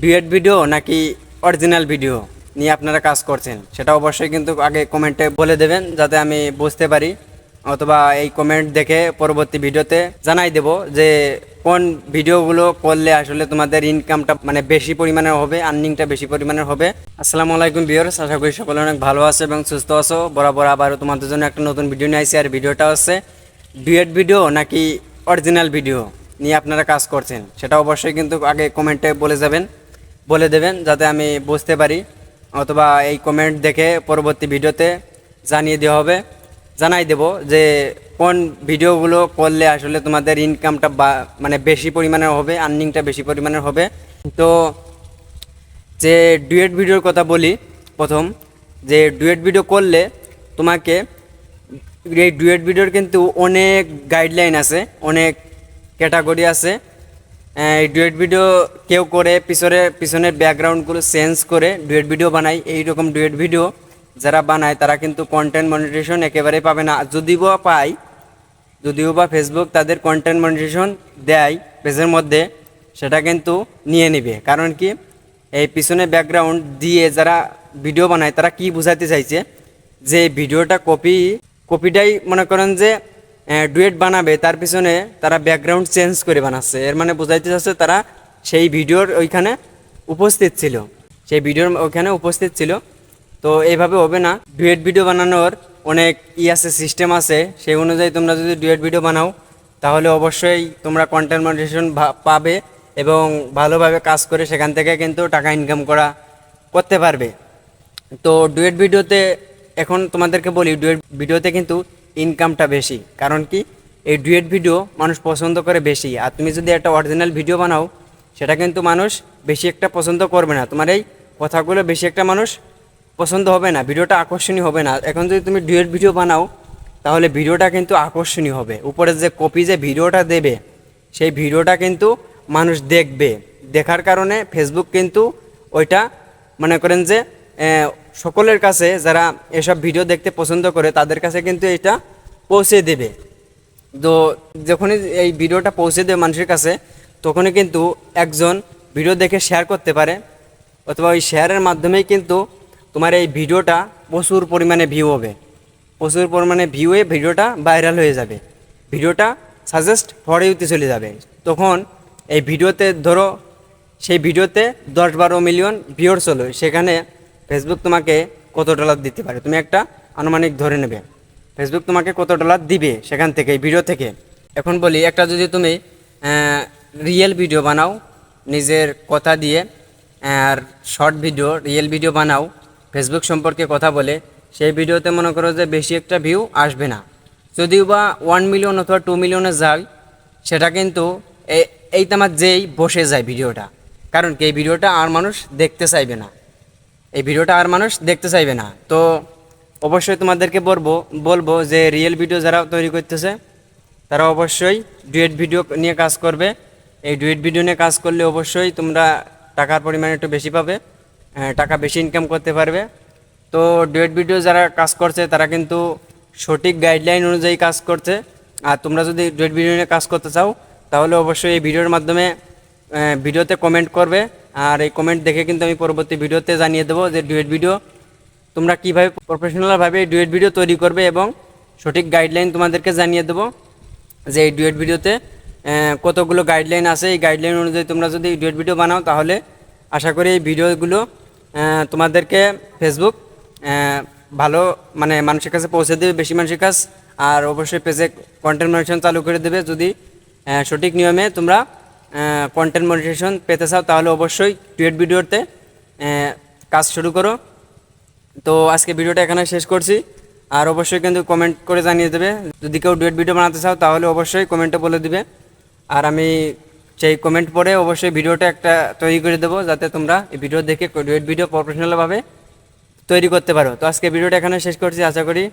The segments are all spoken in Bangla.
ডুয়েট ভিডিও নাকি অরিজিনাল ভিডিও নিয়ে আপনারা কাজ করছেন? সেটা অবশ্যই কিন্তু আগে কমেন্টে বলে দেবেন, যাতে আমি বুঝতে পারি। অথবা এই কমেন্ট দেখে পরবর্তী ভিডিওতে জানাই দেব যে কোন ভিডিওগুলো করলে আসলে তোমাদের ইনকামটা মানে বেশি পরিমাণের হবে আর্নিংটা বেশি পরিমাণের হবে। আসসালামু আলাইকুম ভিউয়ার্স আশা করি সকলে অনেক ভালো আছে এবং সুস্থ আছো। বরাবর আবারও তোমাদের জন্য একটা নতুন ভিডিও নিয়ে আসি, আর ভিডিওটা হচ্ছে ডুয়েট ভিডিও নাকি অরিজিনাল ভিডিও নিয়ে আপনারা কাজ করছেন? সেটা অবশ্যই কিন্তু আগে কমেন্টে বলে যাবেন। বলে দেবেন যাতে আমি বুঝতে পারি অথবা এই কমেন্ট দেখে পরবর্তী ভিডিওতে জানিয়ে দেওয়া হবে। জানাই দেব যে কোন ভিডিওগুলো করলে আসলে তোমাদের ইনকামটা মানে বেশি পরিমাণের হবে আর্নিংটা বেশি পরিমাণের হবে। তো যে ডুয়েট ভিডিওর কথা বলি প্রথম, যে ডুয়েট ভিডিও করলে তোমাকে এই ডুয়েট ভিডিওর কিন্তু অনেক গাইডলাইন আছে, অনেক ক্যাটাগরি আছে। ডুয়েট ভিডিও কেউ করে, পিছনে পিছনের ব্যাকগ্রাউন্ডগুলো চেঞ্জ করে ডুয়েট ভিডিও বানায়, এইরকম ডুয়েট ভিডিও যারা বানায়, তারা কিন্তু কন্টেন্ট মনিটেশন একেবারে পাবে না। যদিও পায়, যদিও বা ফেসবুক তাদের কন্টেন্ট মনিটেশন দেয় পেজের মধ্যে, সেটা কিন্তু নিয়ে নেবে। কারণ কি, এই পিছনে ব্যাকগ্রাউন্ড দিয়ে যারা ভিডিও বানায়, তারা কি বোঝাতে চাইছে? যে ভিডিওটা কপি কপিটাই মনে করেন যে ডুয়েট বানাবে, তার পিছনে তারা ব্যাকগ্রাউন্ড চেঞ্জ করে বানাচ্ছে। এর মানে বোঝাইতে চাচ্ছে তারা সেই ভিডিওর ওইখানে উপস্থিত ছিল। সেই ভিডিওর ওইখানে উপস্থিত ছিল। তো এইভাবে হবে না। ডুয়েট ভিডিও বানানোর অনেক ই আছে সিস্টেম আছে। সেই অনুযায়ী তোমরা যদি ডুয়েট ভিডিও বানাও, তাহলে অবশ্যই তোমরা কন্টেন্ট মনিটেশন পাবে এবং ভালোভাবে কাজ করে সেখান থেকে কিন্তু টাকা ইনকাম করা করতে পারবে। তো ডুয়েট ভিডিওতে এখন তোমাদেরকে বলি, ডুয়েট ভিডিওতে কিন্তু ইনকামটা বেশি। কারণ কি? এই ডুয়েট ভিডিও মানুষ পছন্দ করে বেশি। আর তুমি যদি একটা অরিজিনাল ভিডিও বানাও, সেটা কিন্তু মানুষ বেশি একটা পছন্দ করবে না। তোমার এই কথাগুলো বেশি একটা মানুষ পছন্দ হবে না। ভিডিওটা আকর্ষণীয় হবে না। এখন যদি তুমি ডুয়েট ভিডিও বানাও, তাহলে ভিডিওটা কিন্তু আকর্ষণীয় হবে। উপরে যে কপি যে ভিডিওটা দেবে, সেই ভিডিওটা কিন্তু মানুষ দেখবে। দেখার কারণে ফেসবুক কিন্তু ওইটা মনে করেন যে সকলের কাছে যারা এসব ভিডিও দেখতে পছন্দ করে, তাদের কাছে কিন্তু এটা পৌঁছে দেবে। তো যখনই এই ভিডিওটা পৌঁছে দেবে মানুষের কাছে, তখনই কিন্তু একজন ভিডিও দেখে শেয়ার করতে পারে। অথবা ওই শেয়ারের মাধ্যমেই কিন্তু তোমার এই ভিডিওটা প্রচুর পরিমাণে ভিউ হবে। প্রচুর পরিমাণে ভিউ হয়ে ভিডিওটা ভাইরাল হয়ে যাবে। ভিডিওটা সাজেস্ট ফর ইউতে চলে যাবে। তখন এই ভিডিওতে ধরো, সেই ভিডিওতে দশ বারো মিলিয়ন ভিউর চলো। সেখানে ফেসবুক তোমাকে কত ডলার দিতে পারে? তুমি একটা আনুমানিক ধরে নেবে। ফেসবুক তোমাকে কত ডলার দিবে সেখান থেকে ভিডিও থেকে? এখন বলি, একটা যদি তুমি রিয়েল ভিডিও বানাও, নিজের কথা দিয়ে, আর শর্ট ভিডিও রিয়েল ভিডিও বানাও ফেসবুক সম্পর্কে কথা বলে, সেই ভিডিওতে মনে করো যে বেশি একটা ভিউ আসবে না। যদিও বা ওয়ান মিলিয়ন অথবা টু মিলিয়নে যায়, সেটা কিন্তু এই তোমার যেই বসে যায় ভিডিওটা কারণ কি, এই ভিডিওটা আর মানুষ দেখতে চাইবে না। এই ভিডিওটা আর মানুষ দেখতে চাইবে না। তো অবশ্যই তোমাদেরকে বলব বলব যে রিয়েল ভিডিও যারা তৈরি করতেছে, তারা অবশ্যই ডুয়েট ভিডিও নিয়ে কাজ করবে। এই ডুয়েট ভিডিও নিয়ে কাজ করলে অবশ্যই তোমরা টাকার পরিমাণ একটু বেশি পাবে টাকা বেশি ইনকাম করতে পারবে। তো ডুয়েট ভিডিও যারা কাজ করছে, তারা কিন্তু সঠিক গাইডলাইন অনুযায়ী কাজ করছে। আর তোমরা যদি ডুয়েট ভিডিও নিয়ে কাজ করতে চাও, তাহলে অবশ্যই এই ভিডিওর মাধ্যমে ভিডিওতে কমেন্ট করবে। আর এই কমেন্ট দেখে কিন্তু আমি পরবর্তী ভিডিওতে জানিয়ে দেবো যে ডুয়েট ভিডিও তোমরা কীভাবে প্রফেশনালভাবে ডুয়েট ভিডিও তৈরি করবে এবং সঠিক গাইডলাইন তোমাদেরকে জানিয়ে দেবো যে এই ডুয়েট ভিডিওতে কতগুলো গাইডলাইন আছে। এই গাইডলাইন অনুযায়ী তোমরা যদি ডুয়েট ভিডিও বানাও তাহলে আশা করি এই ভিডিওগুলো তোমাদেরকে ফেসবুক ভালো মানে মানুষের কাছে পৌঁছে দেবে, বেশি মানুষের কাছে। আর অবশ্যই পেজে কন্টেন্ট চালু করে দেবে। যদি সঠিক নিয়মে তোমরা কন্টেন্ট মনিটেশন পেতে চাও, তাহলে অবশ্যই টুয়েট ভিডিওতে কাজ শুরু করো। তো আজকে ভিডিওটা এখানে শেষ করছি। আর অবশ্যই কিন্তু কমেন্ট করে জানিয়ে দেবে। যদি কেউ ডুয়েট ভিডিও বানাতে চাও, তাহলে অবশ্যই কমেন্টে বলে দিবে। আর আমি সেই কমেন্ট পড়ে, অবশ্যই ভিডিওটা একটা তৈরি করে দেবো, যাতে তোমরা এই ভিডিও দেখে ডুয়েট ভিডিও প্রফেশনালভাবে তৈরি করতে পারো। তো আজকে ভিডিওটা এখানে শেষ করছি। আশা করি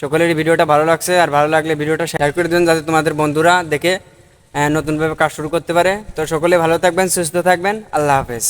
সকলেরই ভিডিওটা ভালো লাগছে। আর ভালো লাগলে ভিডিওটা শেয়ার করে দিন, যাতে তোমাদের বন্ধুরা দেখে নতুনভাবে কাজ শুরু করতে পারে। তো সকলে ভালো থাকবেন সুস্থ থাকবেন। আল্লাহ হাফেজ।